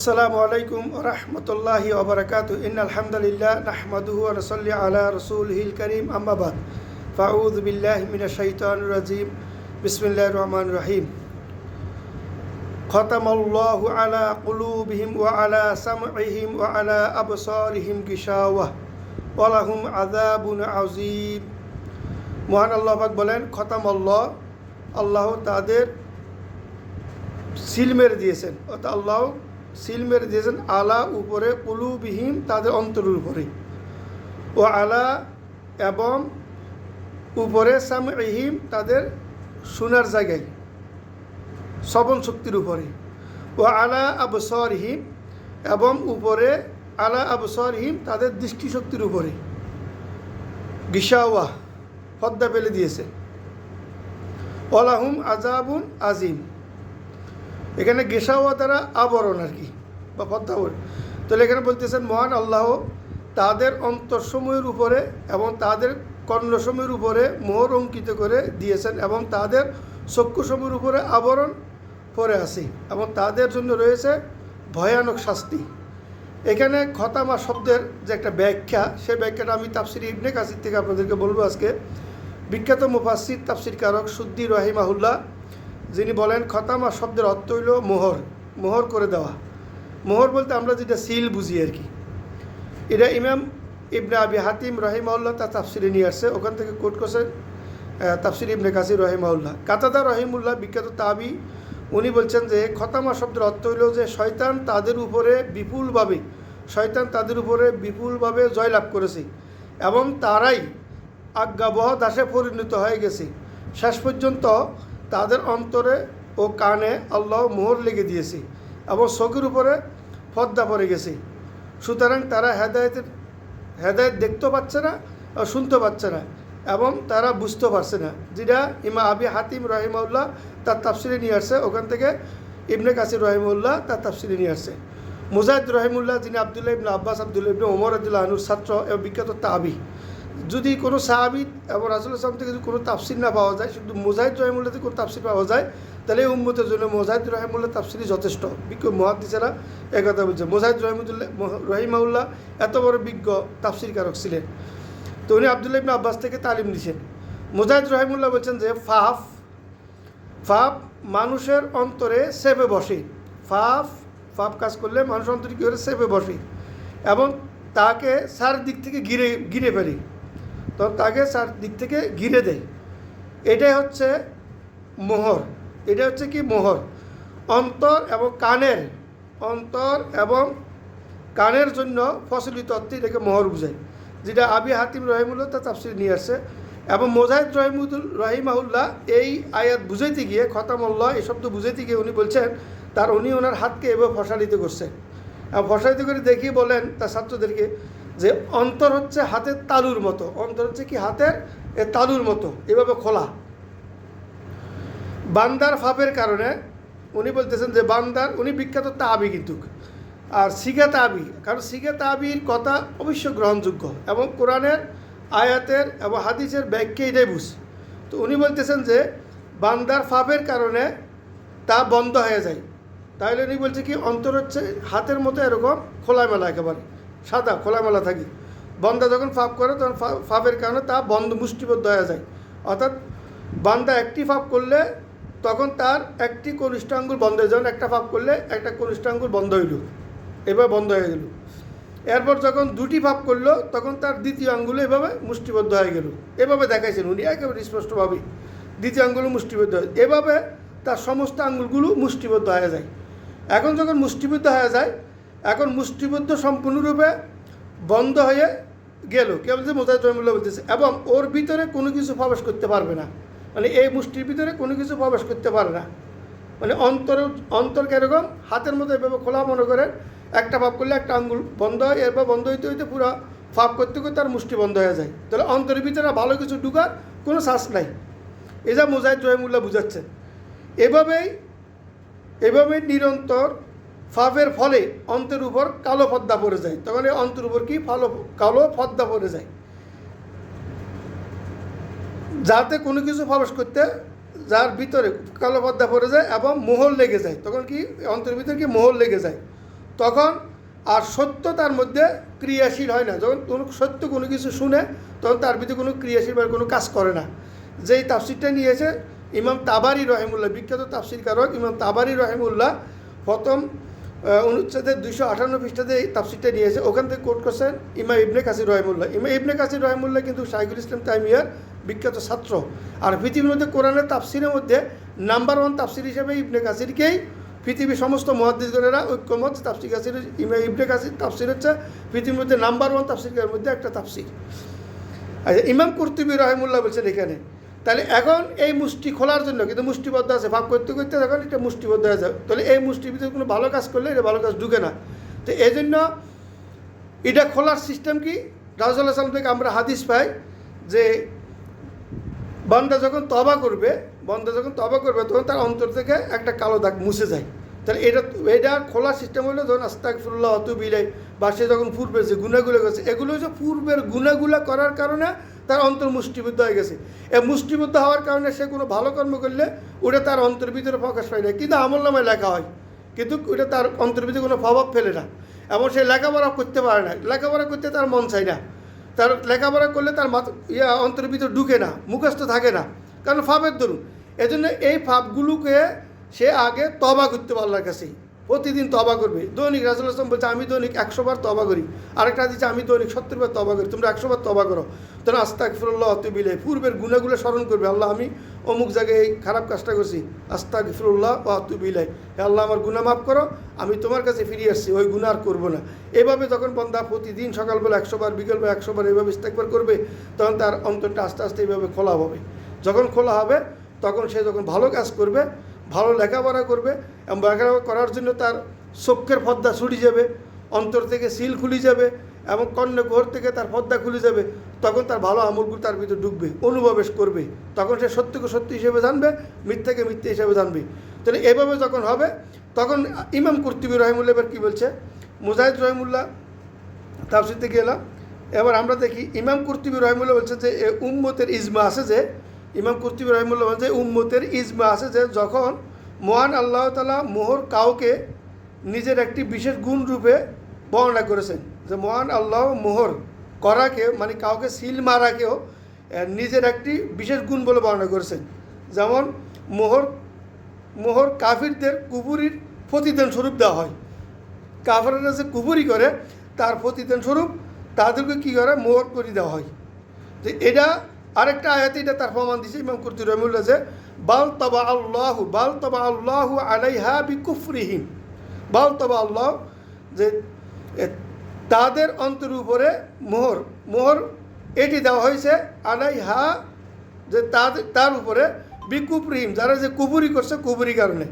আসসালামু আলাইকুম রহমতুল্লাহি ওবরাকাত ইন আলহামদুলিল্লাহ নাহমাদুহু ওয়া নসাল্লি আলা রাসূলিহিল কারীম। আম্মা বাদ। ফাউযু বিল্লাহি মিনাশ শাইতানির রাজিম। বিসমিল্লাহির রহমানির রহিম। খতামাল্লাহু আলা কুলুবিহিম ওয়া আলা সামঈহিম ওয়া আলা আবসারিহিম গিশাওয়াহ ওয়া লাহুম আযাবুন আযীম। মহান আল্লাহ পাক বলেন, খতামাল্লাহ আল্লাহ তাদের সিল মেরে দিয়েছেন। অর্থাৎ আল্লাহ সিল মেরে দিয়েছেন, আলা উপরে কুলুবিহীন তাদের অন্তরের উপরে ও আলা এবং উপরে সামহিম তাদের সোনার জায়গায়, শ্রবণ শক্তির উপরে। ও আলা আবসরহিম এবং উপরে আলা আবসরহিম তাদের দৃষ্টিশক্তির উপরে। গিসাওয়া পদ্মা ফেলে দিয়েছে। ওলাহুম আজাবুন আজিম এখানে গেসাওয়া দ্বারা আবরণ আর কি, বা পদ্মাবরণ। তাহলে এখানে বলতেছেন, মহান আল্লাহ তাদের অন্তরসমূহের উপরে এবং তাদের কর্ণসমূহের উপরে মোহর অঙ্কিত করে দিয়েছেন এবং তাদের চক্ষুসমূহের উপরে আবরণ পরে আছে এবং তাদের জন্য রয়েছে ভয়ানক শাস্তি। এখানে খতামা শব্দের যে একটা ব্যাখ্যা সেই ব্যাখ্যাটা আমি তাফসির ইবনে কাসির থেকে আপনাদেরকে বলব আজকে। বিখ্যাত মুফাসির তাফসির কারক সুদ্দি রহিমাহুল্লাহ যিনি বলেন, খতামা শব্দের অর্থ হইল মোহর মোহর করে দেওয়া। মোহর বলতে আমরা যেটা সিল বুঝি আর কি। এটা ইমাম ইবনে আবি হাতিম রহিমাউল্লাহ তার তাফসিরে নিয়ে আসছে। ওখান থেকে কোট করছেন তাফসির ইবনে কাসির রহিমাউল্লাহ কাতাদা রহিমুল্লাহ, বিখ্যাত তাবি, উনি বলছেন যে, খতামা শব্দের অর্থ হইল যে, শয়তান তাদের উপরে বিপুলভাবে, শয়তান তাদের উপরে বিপুলভাবে জয়লাভ করেছে এবং তারাই আজ্ঞাবহ দাসে পরিণত হয়ে গেছে। শেষ পর্যন্ত তাদের অন্তরে ও কানে আল্লাহ মোহর লেগে দিয়েছি এবং চোখের উপরে পদ্মা পড়ে গেছে। সুতরাং তারা হেদায়তের হেদায়ত দেখতে পাচ্ছে না আর শুনতে পাচ্ছে না এবং তারা বুঝতে পারছে না। যেটা ইমা আবি হাতিম রহিমউল্লাহ তার তাফসিরে নিয়ে আসছে। ওখান থেকে ইবনে কাসির রহিমউল্লাহ তার তাফসিরে নিয়ে আসছে। মুজাহিদ রহিমুল্লাহ যিনি আবদুল্লাহ ইবনে আব্বাস, আবদুল্লাহ ইবনে ওমর আবদুল্লাহ আনুর ছাত্র এবং বিখ্যাত তাবি। যদি কোনো সাহাবি এবং রাসুল ইসলাম থেকে যদি কোনো তাফসির না পাওয়া যায়, শুধু মুজাহিদ রহিমুল্লাহ থেকে কোনো তাফসির পাওয়া যায়, তাহলে উম্মতের জন্য মোজাহিদ রহিমুল্লাহ তাফসিরই যথেষ্ট। বিজ্ঞ মহাদিসেরা একথা বলছে। মোজাহিদ রহিমুল্লাহ রহিমাউল্লাহ এত বড় বিজ্ঞ তাফসির কারক ছিলেন। তো উনি আবদুল্লাহ ইবনে আব্বাস থেকে তালিম নিছেন। মুজাহিদ রহিমুল্লাহ বলছেন যে, ফাফ ফাফ মানুষের অন্তরে সেবে বসে। ফাফ ফাফ কাজ করলে মানুষের অন্তরে কী করে? সেবে বসে। এবং তাকে চার দিক থেকে ঘিরে ঘিরে ফেলে। তখন তাকে চার দিক থেকে ঘিরে দেয়। এটাই হচ্ছে মোহর। এটা হচ্ছে কি মোহর? অন্তর এবং কানের, অন্তর এবং কানের জন্য ফসলিত অর্থে এটাকে মোহর বুঝায়, যেটা আবি হাতিম রহিমুল্লাহ তার তাফসির নিয়ে আসছে। এবং মোজাহিদ রহিমুদুল রহিমাহুল্লাহ এই আয়াত বুঝাইতে গিয়ে, খতামুল্লাহ এই শব্দ বুঝাইতে গিয়ে উনি বলছেন, তার উনি ওনার হাতকে এভাবে ফসালিত করছেন এবং ফসালিত করে দেখিয়ে বলেন তার ছাত্রদেরকে যে অন্তর হচ্ছে হাতের তালুর মতো। অন্তর হচ্ছে কি? হাতের তালুর মতো। এভাবে খোলা। বান্দার ফাপের কারণে উনি বলতেছেন যে বান্দার, উনি বিখ্যাত তাবি কিন্তু। আর সিগা তাবি, কারণ সিগা তাবির কথা অবশ্য গ্রহণযোগ্য এবং কোরআনের আয়াতের এবং হাদিসের ব্যাখ্যা এটাই বুঝ। তো উনি বলতেছেন যে বান্দার ফাপের কারণে তা বন্ধ হয়ে যায়। তাহলে উনি বলছে কি, অন্তর হচ্ছে হাতের মতো এরকম খোলামেলা একেবারে। সাদা, খোলামেলা থাকে। বন্দা যখন ফাপ করে, তখন ফাপের কারণে তা বন্ধ মুষ্টিবদ্ধ হয়ে যায়। অর্থাৎ বান্দা একটি ফাপ করলে তখন তার একটি কনিষ্ঠ আঙ্গুল বন্ধ হয়ে যেমন একটা ফাপ করলে একটা কনিষ্ঠ আঙ্গুল বন্ধ হইল। এবার বন্ধ হয়ে গেল। এরপর যখন দুটি ভাব করল, তখন তার দ্বিতীয় আঙ্গুল এভাবে মুষ্টিবদ্ধ হয়ে গেল। এভাবে দেখাইছেন উনি, একেবারে স্পষ্টভাবে। দ্বিতীয় আঙ্গুল মুষ্টিবদ্ধ হয়। এভাবে তার সমস্ত আঙ্গুলগুলো মুষ্টিবদ্ধ হয়ে যায়। এখন যখন মুষ্টিবদ্ধ হয়ে যায় এখন মুষ্টিবদ্ধ সম্পূর্ণরূপে বন্ধ হয়ে গেল। কেবল যে মোজাহিদ রহমুল্লাহ বলতেছে, এবং ওর ভিতরে কোনো কিছু প্রবেশ করতে পারবে না। মানে এই মুষ্টির ভিতরে কোনো কিছু প্রবেশ করতে পারে না। মানে অন্তর অন্তর কীরকম? হাতের মতো এভাবে খোলা মনে করে একটা ভাব করলে একটা আঙ্গুল বন্ধ হয়, এরপর বন্ধ হইতে হইতে পুরো ফাপ করতে করতে তার মুষ্টি বন্ধ হয়ে যায়। তাহলে অন্তরের ভিতরে ভালো কিছু ঢুকার কোনো শ্বাস নাই। এই যা মুজাহিদ রহিমুল্লাহ বুঝাচ্ছেন এভাবেই এভাবেই নিরন্তর ফাফের ফলে অন্তের উপর কালো পদ্মা পড়ে যায়। তখন এই অন্তের উপর কি? ফালো, কালো পদ্মা পড়ে যায়। যাতে কোনো কিছু প্রবেশ করতে যার ভিতরে কালো পর্দা পড়ে যায় এবং মোহর লেগে যায়। তখন কি? অন্তরের ভিতরে কি? মোহর লেগে যায়। তখন আর সত্য তার মধ্যে ক্রিয়াশীল হয় না। যখন কোনো সত্য কোনো কিছু শুনে, তখন তার ভিতরে কোনো ক্রিয়াশীল বা কোনো কাজ করে না। যেই তাফসিরটা নিয়েছে ইমাম তাবারি রহিমুল্লাহ, বিখ্যাত তাফসির কারক ইমাম তাবারি রহিমুল্লাহ প্রথম অনুচ্ছেদের দুইশো আঠান্ন পৃষ্ঠাতে এই তাফসিরটা নিয়েছে। ওখান থেকে কোট করছেন ইমা ইবনে কাসির রহিমুল্লাহ ইমা ইবনে কাসির রহিমুল্লাহ কিন্তু শাহিকুল ইসলাম তাইমিয়ার বিখ্যাত ছাত্র। আর পৃথিবীর মধ্যে কোরআনের তাফসিরের মধ্যে নাম্বার ওয়ান তাফসির হিসেবে ইবনে কাসিরকেই পৃথিবীর সমস্ত মহাদিসগণেরা ঐক্যমত তাফসির কাসির ইমা ইবনে কাসির তাফসির হচ্ছে পৃথিবীর মধ্যে নাম্বার ওয়ান তাফসিরের মধ্যে একটা তাফসির। আচ্ছা ইমাম কর্তুবী রহিমুল্লাহ বলছেন এখানে তাহলে এখন এই মুষ্টি খোলার জন্য কিন্তু মুষ্টিবদ্ধ আছে ভাব করতে করতে এখন এটা মুষ্টিবদ্ধ হয়ে যাবে। তাহলে এই মুষ্টির ভিতরে কোনো ভালো কাজ করলে এটা ভালো কাজ ঢুকে না। তো এই জন্য এটা খোলার সিস্টেম কি? রাজুল্লাহ সাল্লাম থেকে আমরা হাদিস পাই যে বন্দা যখন তবা করবে, বন্দা যখন তবা করবে, তখন তার অন্তর থেকে একটা কালো দাগ মুছে যায়। তাহলে এটা এটা খোলা সিস্টেম হলো যখন আস্তাকফিরুল্লাহ অত বিলাই বা সে যখন পূর্বে যে গুণাগুলো গেছে এগুলো হচ্ছে পূর্বের গুণাগুলো করার কারণে তার অন্তর মুষ্টিবদ্ধ হয়ে গেছে। এই মুষ্টিবদ্ধ হওয়ার কারণে সে কোনো ভালো কর্ম করলে ওটা তার অন্তর ভিতরে প্রকাশ পায় না। কিন্তু আমল নামায় লেখা হয়। কিন্তু ওটা তার অন্তর ভিতরে কোনো প্রভাব ফেলে না। এবং সে লেখাপড়া করতে পারে না। লেখাপড়া করতে তার মন চায় না। তার লেখাপড়া করলে তার মাথা ইয়া অন্তরের ভিতরে ঢুকে না, মুখস্থ থাকে না। কারণ ফাপের ধরুন এজন্য এই ফাপগুলোকে সে আগে তবা করতে আল্লাহর কাছে। প্রতিদিন তবা করবে। দৈনিক রাজুল আসলাম বলছে, আমি দৈনিক একশো বার তবা করি। আরেকটা দিচ্ছে আমি দৈনিক সত্তর বার তবা করি। তোমরা একশো বার তবা করো। তখন আস্তাক ফিরুল্লাহ অতবিলে পূর্বের গুণাগুলো স্মরণ করবে। আল্লাহ, আমি অমুক জায়গায় এই খারাপ কাজটা করছি। আস্তাক ফিরুল্লাহ ও অতবিলে হে আল্লাহ, আমার গুণা মাফ করো, আমি তোমার কাছে ফিরে আসছি, ওই গুণা আর করব না। এভাবে যখন বন্দা প্রতিদিন সকালবেলা একশো বার, বিকেলবেলা একশো বার ইস্তেকবার করবে, তখন তার অন্তরটা আস্তে আস্তে এইভাবে খোলা হবে। যখন খোলা হবে, তখন সে যখন ভালো কাজ করবে ভালো লেখাপড়া করবে এবং লেখাপড়া করার জন্য তার চক্ষের পর্দা ছুটি যাবে, অন্তর থেকে সিল খুলে যাবে এবং কর্ণ ঘর থেকে তার পর্দা খুলে যাবে, তখন তার ভালো আমলগুলো তার ভিতরে ঢুকবে অনুভবেশ করবে। তখন সে সত্যকে সত্য হিসেবে জানবে, মিথ্যাকে মিথ্যে হিসেবে জানবে। তাহলে এভাবে যখন হবে, তখন ইমাম কর্তিবী রহিমুল্লাহ এবার কী বলছে? মুজাহিদ রহিমুল্লাহ তাফসিতে গেলাম এবার আমরা দেখি, ইমাম কুর্তিবী রহিমুল্লাহ বলছে যে, এ উম্মতের ইজমা আছে যে ইমাম কুর্তিবী রহিমুল্লাহ যে উম্মতের ইজমা আছে যে যখন মহান আল্লাহ তালা মোহর কাউকে নিজের একটি বিশেষ গুণ রূপে বর্ণনা করেছেন, যে মহান আল্লাহ মোহর করাকে মানে কাউকে সিল মারাকেও নিজের একটি বিশেষ গুণ বলে বর্ণনা করেছেন। যেমন মোহর মোহর কাফিরদের কুবুরির প্রতিদান স্বরূপ দেওয়া হয়। কাফাররা যে কুবুরি করে, তার প্রতিদান স্বরূপ তাদেরকে কী করে? মোহর করে দেওয়া হয়। যে এটা আরেকটা আয়াতে এটা তার প্রমাণ দিছে, ইমাম কুর্তি রহমুল্লাহ যে, বাল তবা আল্লাহ, বাল তবা আল্লাহ আলাইহা বি কুফরিহিম বাল তবা আল্লাহ যে তাদের অন্তর উপরে মোহর মোহর এটি দেওয়া হয়েছে, আলাইহা যে তাদের তার উপরে বিকুফরিহিম, যারা যে কুবুরি করছে কুবুরি কারণে।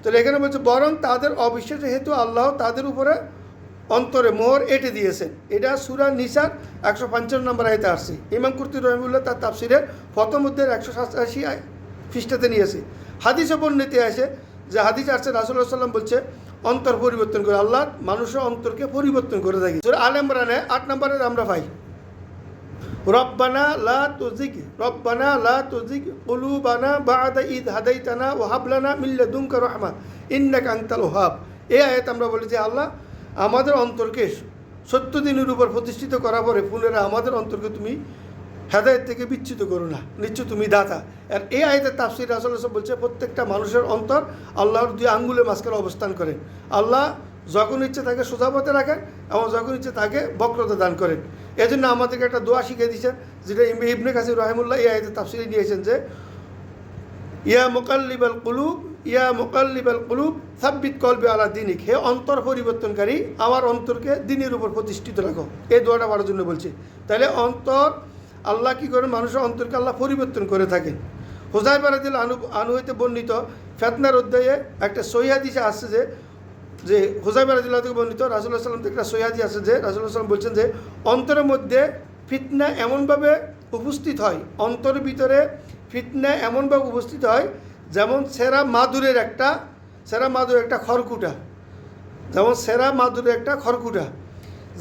তাহলে এখানে বলছে, বরং তাদের অবিশ্বাসের হেতু আল্লাহ তাদের উপরে অন্তরে মোহর এঁটে দিয়েছেন। এটা সুরা নিসার একশো পঞ্চান্ন নম্বর আয়তে আসছে। ইমাম কুর্তি রহিমুল্লাহ তার তাফসিরের ফতমুদ্দের একশো সাতাশি পৃষ্ঠাতে নিয়েছে হাদিস বর্ণিতে আসে যে হাদিস আসছে রাসুল্লাহ সাল্লাম বলছে, অন্তর পরিবর্তন করে আল্লাহ মানুষের অন্তরকে পরিবর্তন করে থাকি। আল ইমরানে আট নম্বরে আমরা পাই। রব্বানা লা তুজিক রব্বানা লা তুজিক কুলুবানা বাদা ঈদ হাদাইতানা ও হাবলানা মিল্লা দুমকা রহমা, ইন্নাক আংতাল ওহাব। এই আয়াত আমরা বলি যে আল্লাহ আমাদের অন্তরকে সত্য দিনের উপর প্রতিষ্ঠিত করার পরে পুনরায় আমাদের অন্তরকে তুমি হেদায়ত থেকে বিচ্যুত করো না। নিশ্চয় তুমি দাতা। আর এই আয়তের তাফসির রাসুল বলছে, প্রত্যেকটা মানুষের অন্তর আল্লাহর দুই আঙ্গুলের মাঝখানে অবস্থান করেন। আল্লাহ যখন ইচ্ছে তাকে সোজা পথে রাখেন এবং যখন ইচ্ছে তাকে বক্রতা দান করেন। এজন্য আমাদেরকে একটা দোয়া শিখিয়ে দিয়েছেন, যেটা ইবনে কাসির রহিমুল্লাহ এই আয়তের তাফসিরে নিয়েছেন যে, ইয়া মোকাল্লিবাল কুলুব ইয়া মোকাল্লিবাল কুলুব, সাব্বিত কলবে আলা দিনিক। হে অন্তর পরিবর্তনকারী, আমার অন্তরকে দিনের উপর প্রতিষ্ঠিত রাখো। এই দোয়াটা পড়ার জন্য বলছি। তাহলে অন্তর, আল্লাহ কী করেন মানুষের অন্তরকে আল্লাহ পরিবর্তন করে থাকেন। হোজাই বারাদিল আনু আনু হইতে বর্ণিত ফেতনার অধ্যায়ে একটা সহিহাদিসে আসছে যে যে হোজাই বারাদিল্লাহ থেকে বর্ণিত রাসুল্লাহ সাল্লাম থেকে একটা সহিহাদি আছে যে রাসুল্লাহ সাল্লাম বলছেন যে, অন্তরের মধ্যে ফিতনা এমনভাবে উপস্থিত হয়, অন্তরের ভিতরে ফিতনা এমনভাবে উপস্থিত হয় যেমন সেরা মাদুরের একটা, সেরা মাদুর একটা খড়কুটা। যেমন সেরা মাদুরের একটা খড়কুটা।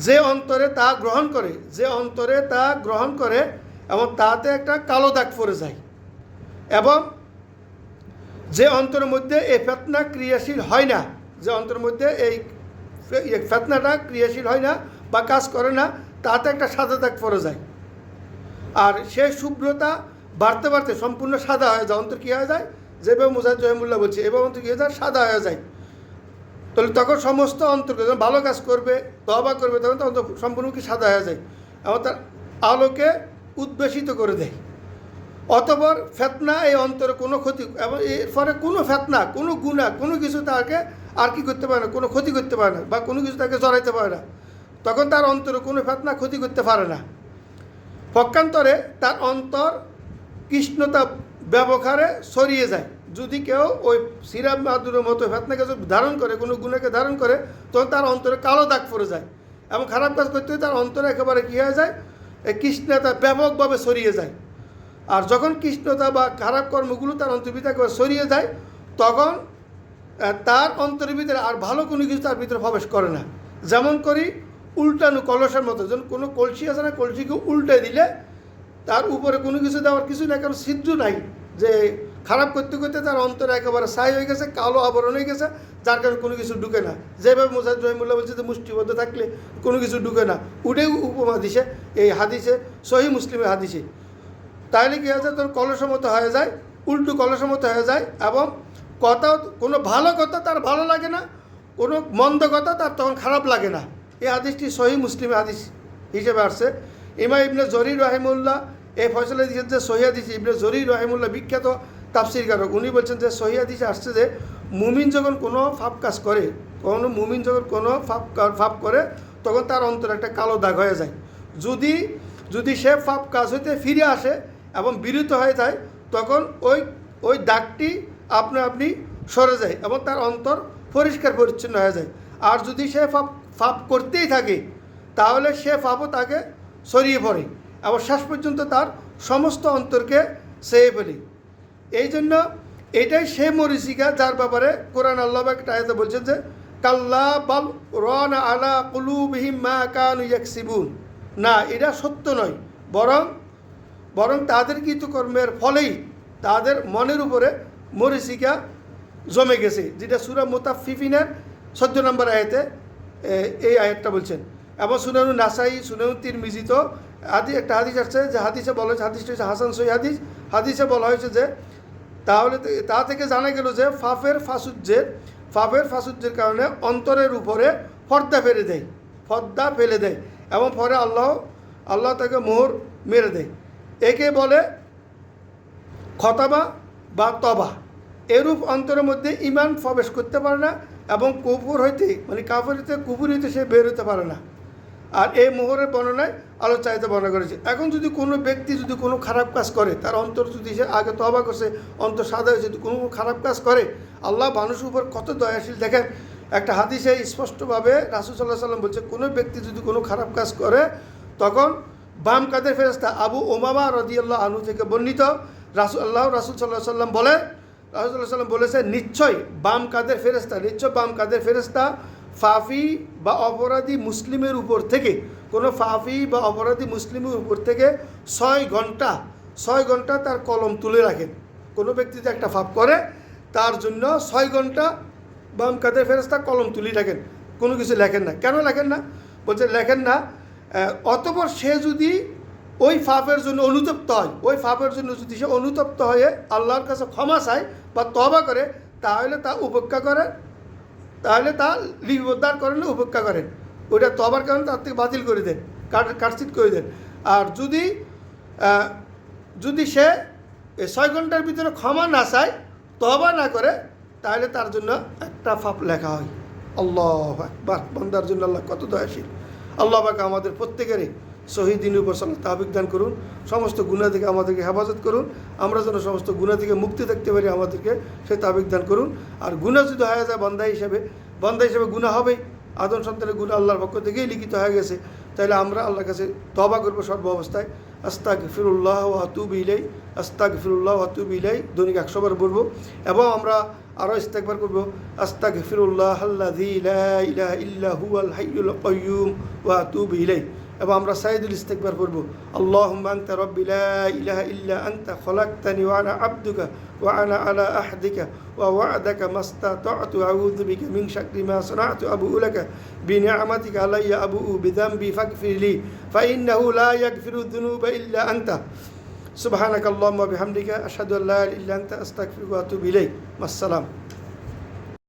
যে অন্তরে তা গ্রহণ করে, যে অন্তরে তা গ্রহণ করে, এবং তাতে একটা কালো দাগ পড়ে যায়। এবং যে অন্তরের মধ্যে এই ফেতনা ক্রিয়াশীল হয় না, যে অন্তরের মধ্যে এই ফেতনাটা ক্রিয়াশীল হয় না বা কাজ করে না, তাতে একটা সাদা দাগ পড়ে যায়। আর সেই শুভ্রতা বাড়তে বাড়তে সম্পূর্ণ সাদা হয়ে যায়, অন্তর কী হয়ে যায়? যেভাবে মুজাহিদ জহিমুল্লাহ বলছে, এভাবে অন্তর কী হয়ে যায় সাদা হয়ে যায়। তাহলে তখন সমস্ত অন্তর্কে যখন ভালো কাজ করবে তবা করবে, তখন তো অন্তর সম্পূর্ণ কি সাদা হয়ে যায়। এবং তার আলোকে উদ্বেষিত করে দেয়। অতপর ফেতনা এই অন্তরে কোনো ক্ষতি, এবং এর ফলে কোনো ফেতনা, কোনো গুণা কোনো কিছু তাকে আর কি করতে পারে না, কোনো ক্ষতি করতে পারে না, বা কোনো কিছু তাকে জড়াইতে পারে না। তখন তার অন্তরে কোনো ফেতনা ক্ষতি করতে পারে না। পক্ষান্তরে তার অন্তর কৃষ্ণতা ব্যবহারে সরিয়ে যায়। যদি কেউ ওই সিরাম মাদুরের মতো ফেতনাকে যদি ধারণ করে, কোনো গুণাকে ধারণ করে, তখন তার অন্তরে কালো দাগ পড়ে যায় এবং খারাপ কাজ করতে তার অন্তরে একেবারে কী হয়ে যায়? এই কৃষ্ণতা ব্যাপকভাবে সরিয়ে যায়। আর যখন কৃষ্ণতা বা খারাপ কর্মগুলো তার অন্তর্ভিতরে একেবারে সরিয়ে যায়, তখন তার অন্তরের ভিতরে আর ভালো কোনো কিছু তার ভিতরে প্রবেশ করে না। যেমন করি উল্টানো কলসের মতো যখন কোনো কলসি আছে না, কলসিকে উল্টে দিলে তার উপরে কোনো কিছু দেওয়ার কিছু না কারণ ছিদ্র নাই। যে খারাপ করতে করতে তার অন্তরে একেবারে ছাই হয়ে গেছে, কালো আবরণ হয়ে গেছে, যার কারণে কোনো কিছু ঢুকে না। যেভাবে মোসাদ রহিমুল্লাহ বলছে যে মুষ্টিবদ্ধ থাকলে কোনো কিছু ঢুকে না। উঠেই উপমা দিছে এই হাদিসে, সহি মুসলিমের হাদিসে। তাহলে কী হয়ে যায় তোর কলসের মতো হয়ে যায়, উল্টো কলসমত হয়ে যায় এবং কথা, কোনো ভালো কথা তার ভালো লাগে না, কোনো মন্দ কথা তার তখন খারাপ লাগে না। এই হাদিসটি সহি মুসলিম হাদিস হিসেবে আসছে। ইমা ইবনে জরির রাহিমুল্লাহ এই ফয়সলা দিয়েছেন যে সহি হাদিস ইবনে জরির রাহিমুল্লাহ বিখ্যাত তাফসির কারক উনি বলছেন যে সহি হাদিসে আসছে যে মুমিন যখন কোনো ফাপ কাজ করে, কোনো মুমিন যখন কোনো ফাপ ফাপ করে, তখন তার অন্তরে একটা কালো দাগ হয়ে যায়। যদি যদি সে ফাপ কাজ হইতে ফিরে আসে এবং বিরত হয়ে যায়, তখন ওই ওই দাগটি আপনা আপনি সরে যায় এবং তার অন্তর পরিষ্কার পরিচ্ছন্ন হয়ে যায়। আর যদি সে ফাপ ফাপ করতেই থাকে, তাহলে সে ফাপও তাকে সরিয়ে পড়ে। এবং শেষ পর্যন্ত তার সমস্ত অন্তরকে সেয়ে ফেলি এই জন্য এটাই সে মরিচিকা যার ব্যাপারে কোরআন আল্লাহ একটা আয়াতে বলছেন যে, কাল্লা বাল রন আলা কুলুবিহিম মা কানু না, এটা সত্য নয়। বরং বরং তাদের কৃতকর্মের ফলেই তাদের মনের উপরে মরিচিকা জমে গেছে। যেটা সুরা মোতাফিফিনের চোদ্দ নম্বর আয়াতে এই আয়াতটা বলছেন। এবং সুনানু নাসাই, সুনানু তিরমিজিত আদি একটা হাদিস আসছে যে হাদিসে বলা হয়েছে, হাদিসটা হচ্ছে হাসান সই হাদিস। হাদিসে বলা হয়েছে যে তাহলে তা থেকে জানা গেল যে ফাফের ফাসুজ্জের ফাফের ফাসুজ্জের কারণে অন্তরের উপরে ফর্দা ফেলে দেয়। ফর্দা ফেলে দেয় এবং পরে আল্লাহ আল্লাহ তাকে মোহর মেরে দেয়। একে বলে খতাবা বা তবা। এরূপ অন্তরের মধ্যে ইমান প্রবেশ করতে পারে না এবং কুপুর হইতে মানে কাপড় হইতে কুপুর হইতে সে বের হতে পারে না। আর এই মোহরের বর্ণনায় আলোচাইতে বর্ণনা করেছে। এখন যদি কোনো ব্যক্তি যদি কোনো খারাপ কাজ করে, তার অন্তর যদি সে আগে তবা করছে, অন্তর সাদা হয়েছে যদি কোনো খারাপ কাজ করে, আল্লাহ মানুষের উপর কত দয়াশীল। দেখেন, একটা হাদিসে স্পষ্টভাবে রাসুল সাল্লাহ সাল্লাম বলছে, কোনো ব্যক্তি যদি কোনো খারাপ কাজ করে, তখন বাম কাদের ফেরেস্তা আবু ওমামা রদিয়াল্লাহ আনু থেকে বর্ণিত রাসুল আল্লাহ রাসুল সাল্লাহ সাল্লাম বলে রাসুল্লাহ সাল্লাম বলেছে নিশ্চয় বাম কাদের ফেরেস্তা নিশ্চয় বাম কাদের ফেরেস্তা ফাফি বা অপরাধী মুসলিমের উপর থেকে, কোনো ফাফি বা অপরাধী মুসলিমের উপর থেকে ছয় ঘণ্টা ছয় ঘণ্টা তার কলম তুলে রাখেন। কোনো ব্যক্তি যদি একটা ফাপ করে, তার জন্য ছয় ঘণ্টা বাম কাদের ফেরেস্তা কলম তুলি রাখেন। কোনো কিছু লেখেন না। কেন লেখেন না? বলছে, লেখেন না অতপর সে যদি ওই ফাপের জন্য অনুতপ্ত হয়, ওই ফাপের জন্য যদি সে অনুতপ্ত হয়ে আল্লাহর কাছে ক্ষমা চায় বা তবা করে, তাহলে তা উপেক্ষা করে তাহলে তা লিপিবদ্ধার করেন, উপেক্ষা করেন। ওইটা তবার কারণে তার থেকে বাতিল করে দেন, কাট কাটছিট করে দেন। আর যদি যদি সে ছয় ঘণ্টার ভিতরে ক্ষমা না চায় তবা না করে, তাহলে তার জন্য একটা ফাপ লেখা হয়। আল্লাহ একবার বন্দার জন্য আল্লাহ কত দয়াশীল। আল্লাহ আমাদের প্রত্যেকেরই শহীদিন উপর তাবিক দান করুন। সমস্ত গুণা থেকে আমাদেরকে হেফাজত করুন। আমরা যেন সমস্ত গুণা থেকে মুক্তি থাকতে পারি, আমাদেরকে সে তাবিক দান করুন। আর গুণা যদি হয়ে যায় বন্দা হিসেবে বন্দা হিসেবে গুণা হবেই। আদম সন্তানের গুণা আল্লাহর পক্ষ থেকেই লিখিত হয়ে গেছে। তাহলে আমরা আল্লাহর কাছে তবা করব সর্ব অবস্থায়। আস্তাক ফিরুল্লাহ আতুব ইলাই আস্তাক ফিরুল্লাহ আতুব ইলাই দৈনিক একশোবার পড়ব। এবং আমরা আরও ইস্তেকবার করব। আস্তাক ফিরুল্লাহ আল্লাহ ইলাহা ইল্লা হুয়াল হাইয়ুল কাইয়ুম ওয়া আতুব ইলাই এবং আমরা সাইদুল ইস্তেকবার পড়ব আল্লাহ আংতা রব্বিলা ইলাহা ইল্লা আংতা খলাক্তানি ওয়ানা আব্দুকা ওয়ানা আলা আহদিকা ওয়া ওয়াদাকা মাস্তা তাতু আউযু বিকা মিন শাররি মা সানাতু আবু উলাকা বিনিআমাতিকা আলাইয়া আবু উ বিযামবি ফাগফিরলি ফাইন্নাহু লা ইয়াগফিরু যুনুবা ইল্লা আংতা সুবহানাকাল্লাহুম্মা বিহামদিকা, আশহাদু আল্লা ইলাহা ইল্লা আংতা আস্তাগফিরুকা ওয়া আতুবু ইলাইক। আসসালামু